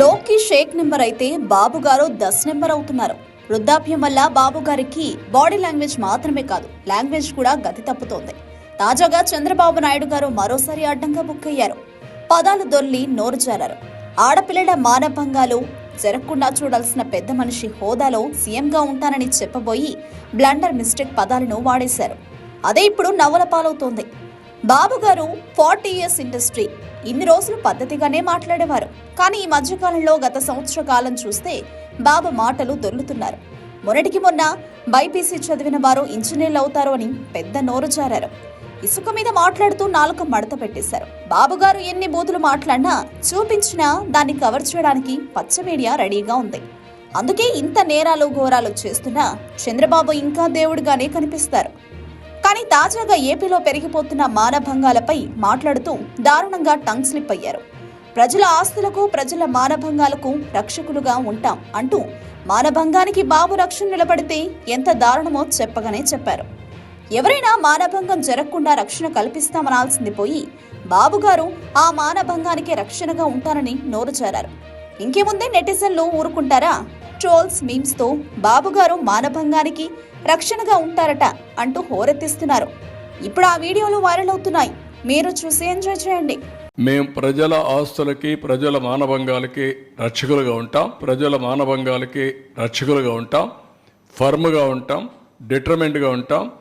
లోకి షేక్ నెంబర్ అయితే బాబు గారు దస్ నెంబర్ అవుతున్నారు. వృద్ధాప్యం వల్ల బాబు గారికి బాడీ లాంగ్వేజ్ మాత్రమే కాదు లాంగ్వేజ్ కూడా గతి తప్పుతోంది. తాజాగా చంద్రబాబు నాయుడు గారు మరోసారి అడ్డంగా బుక్ అయ్యారు. పదాలు దొల్లి నోరు జారారు. ఆడపిల్లల మానభంగాలు జరగకుండా చూడాల్సిన పెద్ద మనిషి హోదాలో సీఎంగా ఉంటానని చెప్పబోయి బ్లండర్ మిస్టేక్ పదాలను వాడేశారు. అదే ఇప్పుడు నవ్వుల పాలవుతోంది. బాబు గారు ఫార్టీ ఇయర్స్ ఇండస్ట్రీ. ఇన్ని రోజులు పద్ధతిగానే మాట్లాడేవారు. కానీ ఈ మధ్యకాలంలో గత సంవత్సర కాలం చూస్తే బాబు మాటలు దొర్లుతున్నారు. మొన్నటికి మొన్న బైపీసీ చదివిన వారు ఇంజనీర్లు అవుతారు అని పెద్ద నోరు జారారు. ఇసుక మీద మాట్లాడుతూ నాలుక మడత పెట్టేశారు. బాబుగారు ఎన్ని బూతులు మాట్లాడినా చూపించినా దాన్ని కవర్ చేయడానికి పచ్చ మీడియా రెడీగా ఉంది. అందుకే ఇంత నేరాలు ఘోరాలు చేస్తున్నా చంద్రబాబు ఇంకా దేవుడిగానే కనిపిస్తారు. కానీ తాజాగా ఏపీలో పెరిగిపోతున్న మానభంగాలపై మాట్లాడుతూ దారుణంగా టంగ్ స్లిప్ అయ్యారు. ప్రజల ఆస్తులకు ప్రజల మానభంగాలకు రక్షకులుగా ఉంటాం అంటూ మానభంగానికి బాబు రక్షణ నిలబడితే ఎంత దారుణమో చెప్పగానే చెప్పారు. ఎవరైనా మానభంగం జరగకుండా రక్షణ కల్పిస్తామనాల్సింది పోయి బాబుగారు ఆ మానభంగానికి రక్షణగా ఉంటానని నోరుచారారు ఇంకేముందే నెటిజన్లు ఊరుకుంటారా? ట్రోల్స్ మీమ్స్తో బాబుగారు మానభంగానికి రక్షణగా ఉంటారట అంటూ హోరెత్తిస్తున్నారు. ఇప్పుడు ఆ వీడియోలు వైరల్ అవుతున్నాయి. మీరు చూసి ఎంజాయ్ చేయండి. మేము ప్రజల ఆస్తులకి ప్రజల మానభంగాలకి రక్షకులుగా ఉంటాం. ప్రజల మానభంగాలకి రక్షకులుగా ఉంటాం. ఫర్మ్గా ఉంటాం. డిటర్మెంట్గా ఉంటాం.